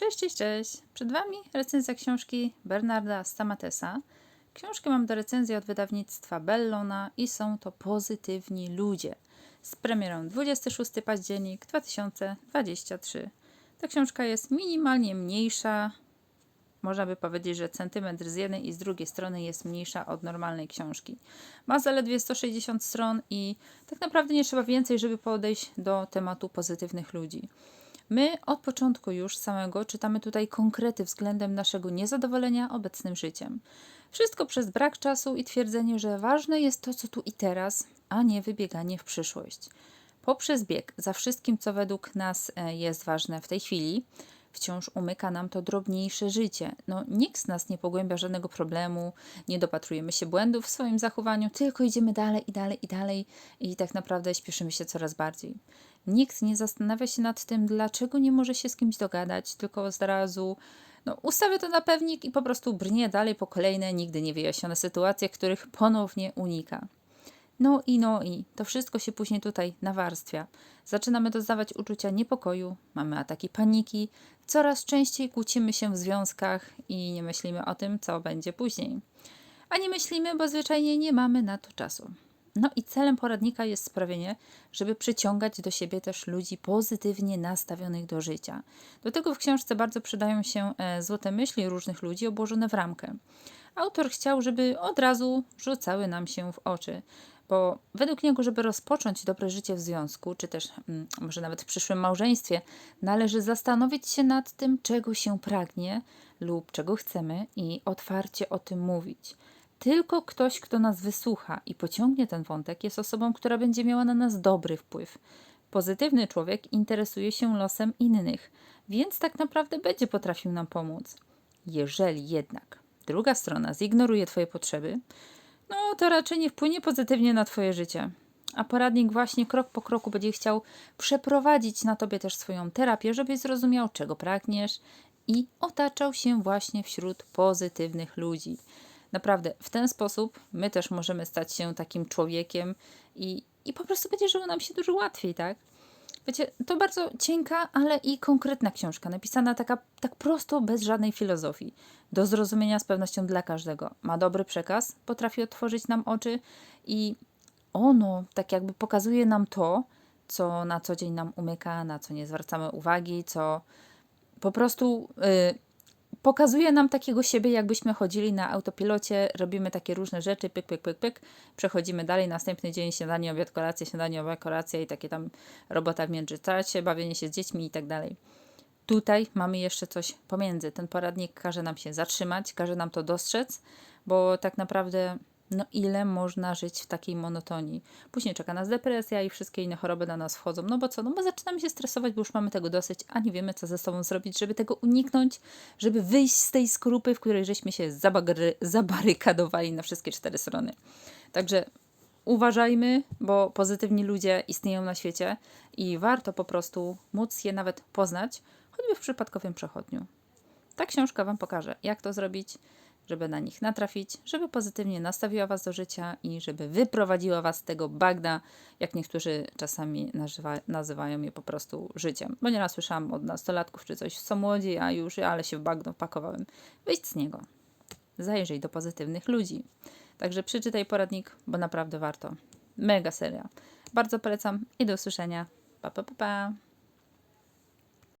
Cześć, cześć, cześć. Przed Wami recenzja książki Bernarda Stamatesa. Książkę mam do recenzji od wydawnictwa Bellona i są to Pozytywni Ludzie z premierą 26 październik 2023. Ta książka jest minimalnie mniejsza. Można by powiedzieć, że centymetr z jednej i z drugiej strony jest mniejsza od normalnej książki. Ma zaledwie 160 stron i tak naprawdę nie trzeba więcej, żeby podejść do tematu pozytywnych ludzi. My od początku już samego czytamy tutaj konkrety względem naszego niezadowolenia obecnym życiem. Wszystko przez brak czasu i twierdzenie, że ważne jest to, co tu i teraz, a nie wybieganie w przyszłość. Poprzez bieg za wszystkim, co według nas e, jest ważne w tej chwili, wciąż umyka nam to drobniejsze życie. No, nikt z nas nie pogłębia żadnego problemu, nie dopatrujemy się błędów w swoim zachowaniu, tylko idziemy dalej i dalej i dalej i tak naprawdę śpieszymy się coraz bardziej. Nikt nie zastanawia się nad tym, dlaczego nie może się z kimś dogadać, tylko od razu no, ustawia to na pewnik i po prostu brnie dalej po kolejne, nigdy niewyjaśnione sytuacje, których ponownie unika. No i no i to wszystko się później tutaj nawarstwia. Zaczynamy doznawać uczucia niepokoju, mamy ataki paniki, coraz częściej kłócimy się w związkach i nie myślimy o tym, co będzie później. A nie myślimy, bo zwyczajnie nie mamy na to czasu. No i celem poradnika jest sprawienie, żeby przyciągać do siebie też ludzi pozytywnie nastawionych do życia. Do tego w książce bardzo przydają się e, złote myśli różnych ludzi obłożone w ramkę. Autor chciał, żeby od razu rzucały nam się w oczy, bo według niego, żeby rozpocząć dobre życie w związku, czy też mm, może nawet w przyszłym małżeństwie, należy zastanowić się nad tym, czego się pragnie lub czego chcemy i otwarcie o tym mówić. Tylko ktoś, kto nas wysłucha i pociągnie ten wątek, jest osobą, która będzie miała na nas dobry wpływ. Pozytywny człowiek interesuje się losem innych, więc tak naprawdę będzie potrafił nam pomóc. Jeżeli jednak druga strona zignoruje Twoje potrzeby, no to raczej nie wpłynie pozytywnie na Twoje życie. A poradnik właśnie krok po kroku będzie chciał przeprowadzić na Tobie też swoją terapię, żebyś zrozumiał, czego pragniesz i otaczał się właśnie wśród pozytywnych ludzi. Naprawdę, w ten sposób my też możemy stać się takim człowiekiem i, i po prostu będzie żyło nam się dużo łatwiej, tak? Wiecie, to bardzo cienka, ale i konkretna książka, napisana taka, tak prosto, bez żadnej filozofii. Do zrozumienia z pewnością dla każdego. Ma dobry przekaz, potrafi otworzyć nam oczy i ono tak jakby pokazuje nam to, co na co dzień nam umyka, na co nie zwracamy uwagi, co po prostu y, pokazuje nam takiego siebie, jakbyśmy chodzili na autopilocie, robimy takie różne rzeczy, pyk, pyk, pyk, pyk, przechodzimy dalej, następny dzień śniadanie, obiad, kolacja, śniadanie, obiad, kolacja i takie tam robota w międzyczasie, bawienie się z dziećmi i tak dalej. Tutaj mamy jeszcze coś pomiędzy. Ten poradnik każe nam się zatrzymać, każe nam to dostrzec, bo tak naprawdę no ile można żyć w takiej monotonii. Później czeka nas depresja i wszystkie inne choroby na nas wchodzą. No bo co? No bo zaczynamy się stresować, bo już mamy tego dosyć, a nie wiemy, co ze sobą zrobić, żeby tego uniknąć, żeby wyjść z tej skorupy, w której żeśmy się zabagry, zabarykadowali na wszystkie cztery strony. Także uważajmy, bo pozytywni ludzie istnieją na świecie i warto po prostu móc je nawet poznać, choćby w przypadkowym przechodniu. Ta książka Wam pokaże, jak to zrobić, żeby na nich natrafić, żeby pozytywnie nastawiła Was do życia i żeby wyprowadziła Was z tego bagna, jak niektórzy czasami nazywa, nazywają je po prostu życiem. Bo nieraz słyszałam od nastolatków czy coś, są młodzi, a już, ale się w bagno wpakowałem. Wyjdź z niego. Zajrzyj do pozytywnych ludzi. Także przeczytaj poradnik, bo naprawdę warto. Mega seria. Bardzo polecam i do usłyszenia. Pa, pa, pa, pa.